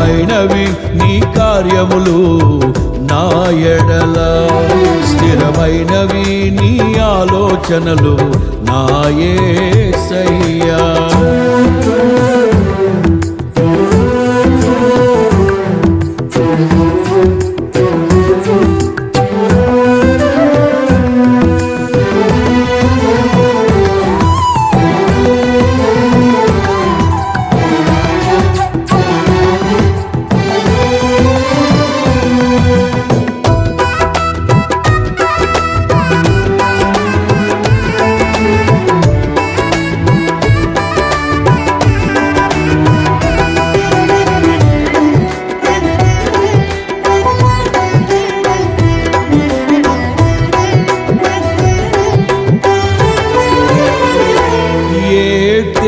స్థిరమైనవి నీ కార్యములు నా ఎడల. స్థిరమైనవి నీ ఆలోచనలు నాయే సయ్యా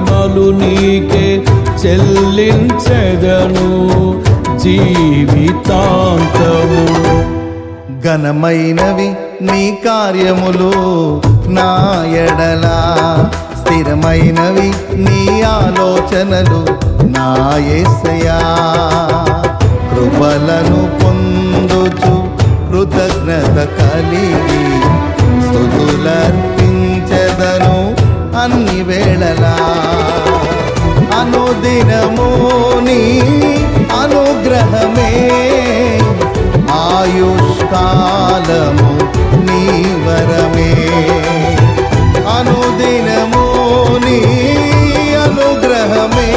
మహిమలు నీకే చెల్లించెదను జీవితాంతము. ఘనమైనవి నీ కార్యములు నా ఎడలా. స్థిరమైనవి నీ ఆలోచనలు నా యేసయా కృపలను పొందుచు కృతజ్ఞత కలిగి స్థుతులర్పించదను అన్ని వేళలా. అనుదినము నీ అనుగ్రహమే. ఆయుష్కాలము నీ వరమే. అనుదినము నీ అనుగ్రహమే.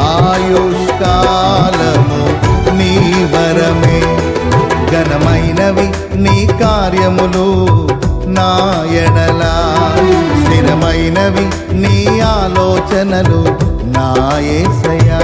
ఆయుష్కాలము నీ వరమే. ఘనమైనవి నీ కార్యములు నా ఎడల స్థిరమైనవి ఆలోచనలు నాయసయా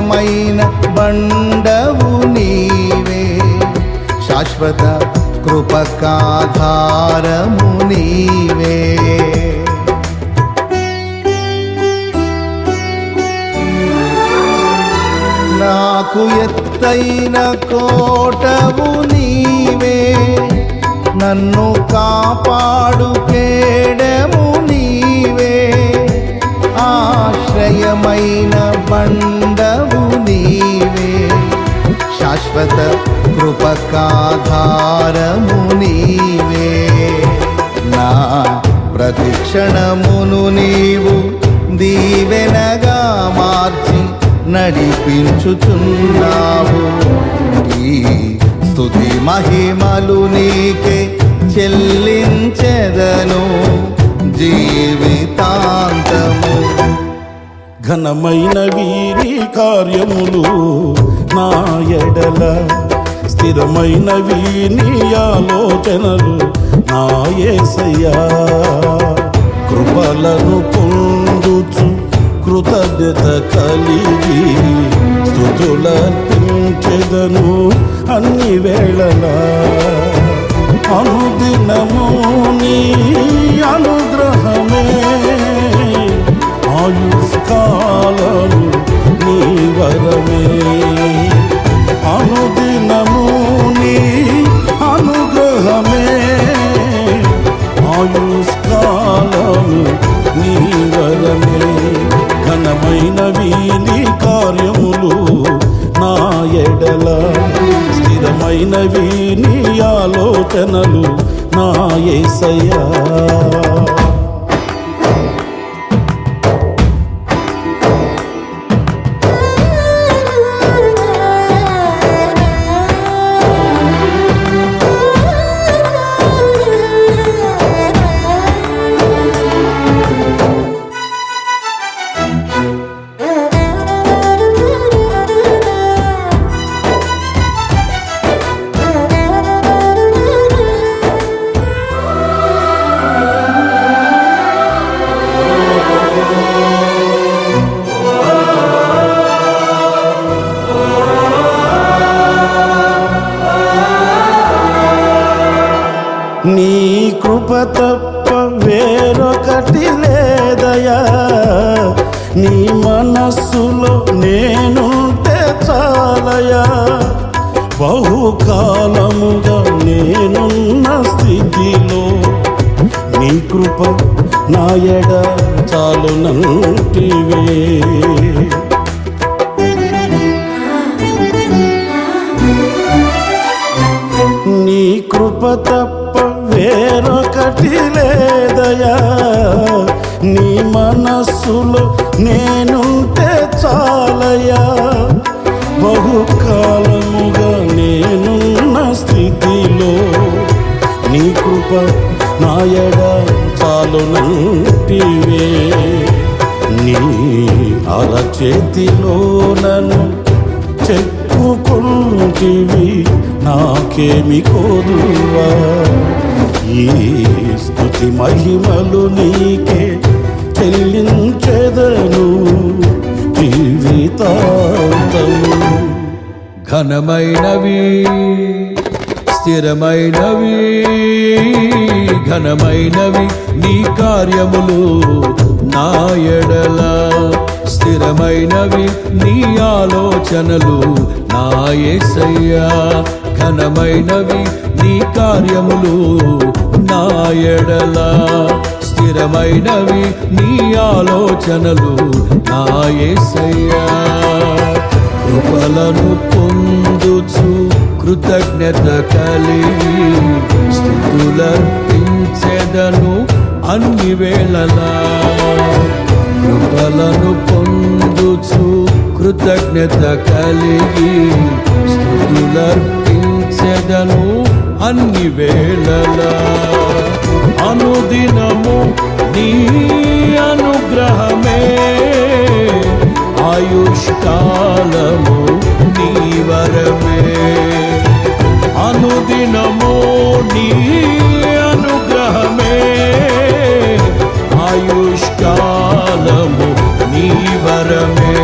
శాశ్వతమైన బండవు నీవే. శాశ్వత కృపకాధారము నీవే. నాకు ఎత్తైన కోటవు నీవే. నన్ను కాపాడుకే శాశ్వత కృపకాధారము నీవే నా ప్రతిక్షణమును నీవు దీవెనగా మార్చి నడిపించుచున్నావు. ఈ స్థుతి మహిమలు నీకే చెల్లించెదను జీవితాంతము. ఘనమైన వీరి కార్యములు నా ఎడల స్థిరమైనవి నీ ఆలోచనలు నా ఏసయ్యా. కృపలను పొందుచు కృతజ్ఞత కలిగి స్థుతులర్పించెదను అన్ని వేళలా. అనుదినము నీ అనుగ్రహమే ఆయుష్కాలము నీ వరమే. స్థిరమైనవి నీ ఆలోచనలు నా యేసయ్యా నీ కృప తప్ప వేరొకటి లేదయా నీ మనస్సులో నేనుంటే చాలయా బహుకాలముగా నేనున్న స్థితిలో నీ కృప నాయడ చాలునంటివే. నేనుంటే చాలయా బహుకాలముగా నేనున్న స్థితిలో నీ కృప నాయడ చాలునంటివే నీ అరచేతిలో నన్ను చెప్పుకుంటివి నాకేమి కోదువా ఈ స్థుతి మహిమలు నీకే చెల్లించెదను జీవితాంతము ఘనమైనవి స్థిరమైనవి ఘనమైనవి నీ కార్యములు నా ఎడల. స్థిరమైనవి నీ ఆలోచనలు నా యేసయ్యా ఘనమైనవి నీ కార్యములు నా ఎడల. స్థిరమైనవి నీ ఆలోచనలు నా కృపలను పొందుచు కృతజ్ఞత కలిగి స్థితులర్పించెదను అన్ని వేళలా. కృపలను పొందుచు కృతజ్ఞత కలిగి స్థుతులర్పించెదను అన్ని వేళలా. అనుదినము నీ అనుగ్రహమే. ఆయుష్కాలము నీ వరమే. అనుదినము నీ అనుగ్రహమే. ఆయుష్కాలము నీ వరమే.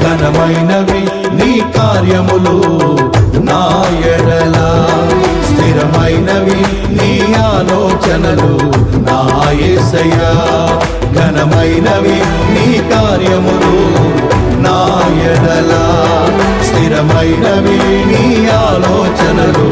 ఘనమైనవి నీ కార్యములు నా స్థిరమైనవి ఆలోచనలు నా ఘనమైనవి నీ కార్యములు నాయడలా స్థిరమైనవి నీ ఆలోచనలు